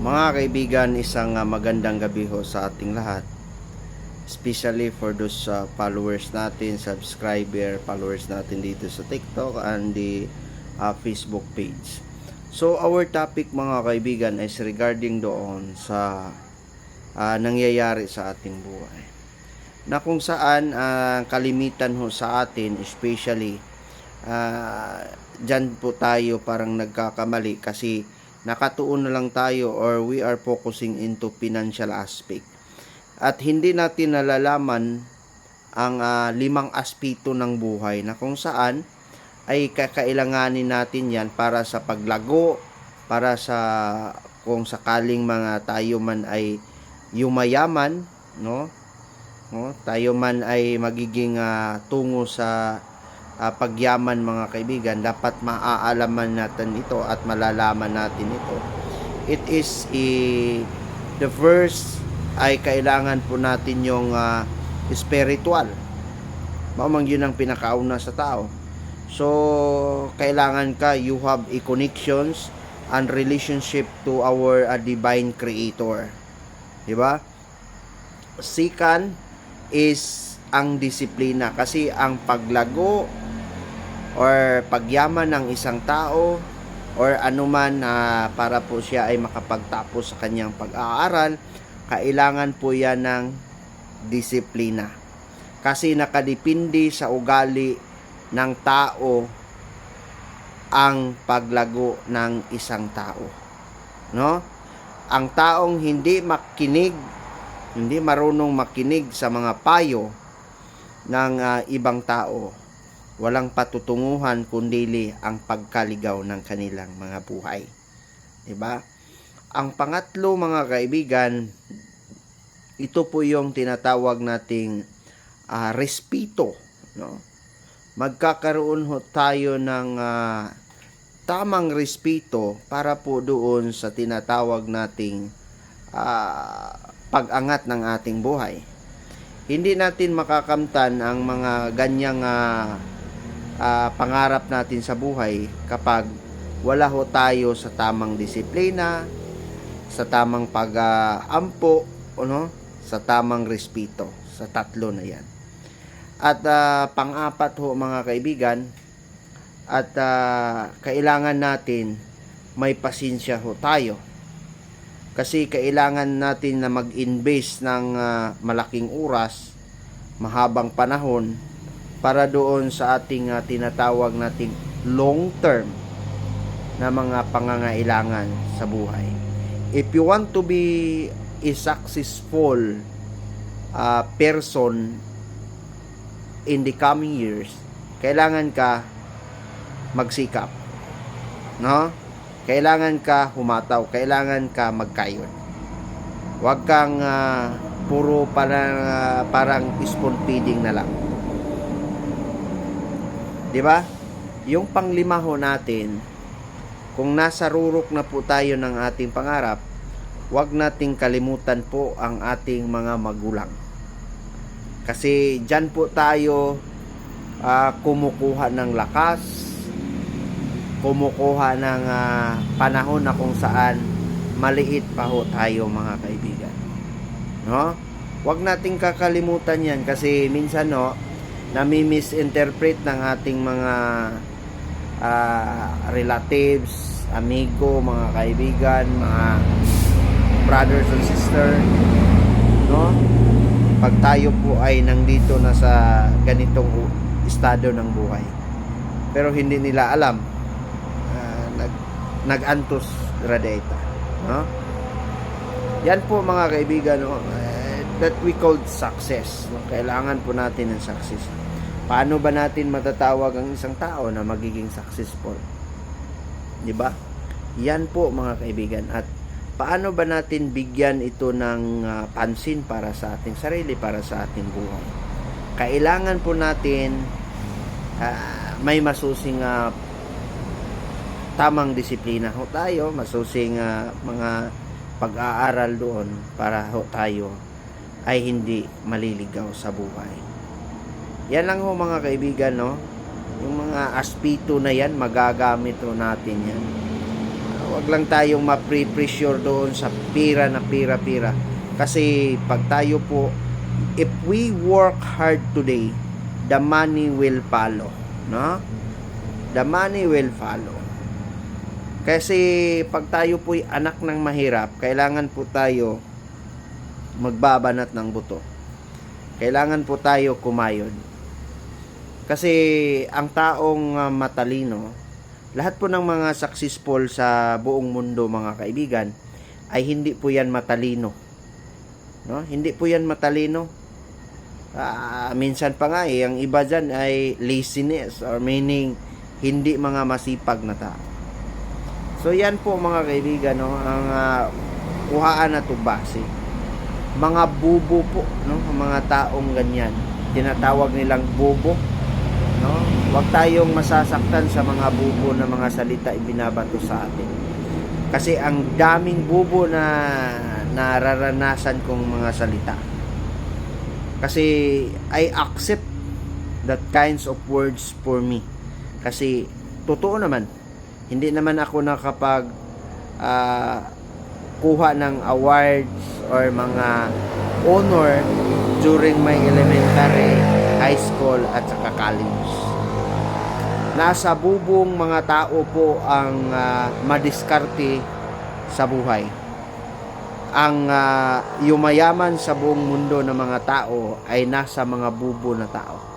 Mga kaibigan, isang ah, magandang gabi ho sa ating lahat. Especially for those ah, followers natin, subscriber, followers natin dito sa TikTok and the ah, Facebook page. So our topic mga kaibigan is regarding doon sa ah, nangyayari sa ating buhay. Na kung saan ah, kalimitan ho sa atin, especially ah, dyan po tayo parang nagkakamali kasi nakatuon na lang tayo or we are focusing into financial aspect. At hindi natin nalalaman ang ah, limang aspeto ng buhay na kung saan ay kakailanganin natin yan para sa paglago, para sa kung sakaling mga tayo man ay yumayaman, no? No, tayo man ay magiging ah, tungo sa ah, pagyaman mga kaibigan, dapat maaalaman natin ito at malalaman natin ito. It is a, the first ay kailangan po natin yung ah, spiritual. Mamang yun ang pinakauna sa tao. So, kailangan ka, you have a connections and relationship to our ah, divine creator. Di ba? Second is ang disiplina kasi ang paglago or pagyaman ng isang tao or anuman na para po siya ay makapagtapos sa kanyang pag-aaral, kailangan po yan ng disiplina. Kasi nakadepende sa ugali ng tao ang paglago ng isang tao. No? Ang taong hindi makinig, hindi marunong makinig sa mga payo ng ah, ibang tao, walang patutunguhan kundili ang pagkaligaw ng kanilang mga buhay. 'Di ba? Ang pangatlo mga kaibigan, ito po yung tinatawag nating ah, respeto, no? Magkakaroon ho tayo ng ah, tamang respeto para po doon sa tinatawag nating ah, pag-angat ng ating buhay. Hindi natin makakamtan ang mga ganyang ah, ah, pangarap natin sa buhay kapag wala ho tayo sa tamang disiplina, sa tamang pag-ampo, ano, sa tamang respeto, sa tatlo na yan. At ah, pang-apat ho mga kaibigan, at ah, kailangan natin may pasensya ho tayo. Kasi kailangan natin na mag-invest ng ah, malaking oras, mahabang panahon para doon sa ating ah, tinatawag nating long term na mga pangangailangan sa buhay. If you want to be a successful ah, person in the coming years, kailangan ka magsikap. No? Kailangan ka humataw, kailangan ka magkayon. Huwag kang ah, puro parang, ah, parang spoon feeding na lang. 'Di ba? Yung panglima ho natin, kung nasa rurok na po tayo ng ating pangarap, huwag nating kalimutan po ang ating mga magulang. Kasi diyan po tayo ah, kumukuha ng lakas, kumukuha ng ah, panahon na kung saan maliit pa ho tayo mga kaibigan. No? Huwag nating kakalimutan yan kasi minsan no, nami-misinterpret ng ating mga ah, relatives, amigo, mga kaibigan, mga brothers and sister, no? Pag tayo po ay nandito na sa ganitong estado ng buhay. Pero hindi nila alam ah, nag nag-antos radeta, no? Yan po mga kaibigan, no? That we called success. Kailangan po natin ng success. Paano ba natin matatawag ang isang tao na magiging successful? 'Di ba? Yan po mga kaibigan at paano ba natin bigyan ito ng ah, pansin para sa ating sarili, para sa ating buhay? Kailangan po natin ah, may masusing ah, tamang disiplina ho tayo, masusing ah, mga pag-aaral doon para ho tayo ay hindi maliligaw sa buhay. Yan lang ho mga kaibigan, no? Yung mga aspito na yan, magagamit ho natin yan. wag lang tayong ma-pressure doon sa pira na pira-pira. Kasi pag tayo po, if we work hard today, the money will follow. No? The money will follow. Kasi pag tayo po'y anak ng mahirap, kailangan po tayo magbabanat ng buto. Kailangan po tayo kumayod. Kasi ang taong ah, matalino, lahat po ng mga successful sa buong mundo mga kaibigan, ay hindi po yan matalino. No? Hindi po yan matalino. Ah, minsan pa nga eh, ang iba dyan ay laziness or meaning hindi mga masipag na tao. So yan po mga kaibigan no, ang ah, kuhaan na to base. Mga bubo po, no, mga taong ganyan. Tinatawag nilang bubo, no? Huwag tayong masasaktan sa mga bubo na mga salita ibinabato sa atin. Kasi ang daming bubo na nararanasan kong mga salita. Kasi I accept that kinds of words for me. Kasi totoo naman, hindi naman ako nakapag ah, kuha ng awards or mga honor during my elementary, high school at saka college. Nasa bubong mga tao po ang ah, madiskarte sa buhay. Ang ah, yumayaman sa buong mundo ng mga tao ay nasa mga bubo na tao.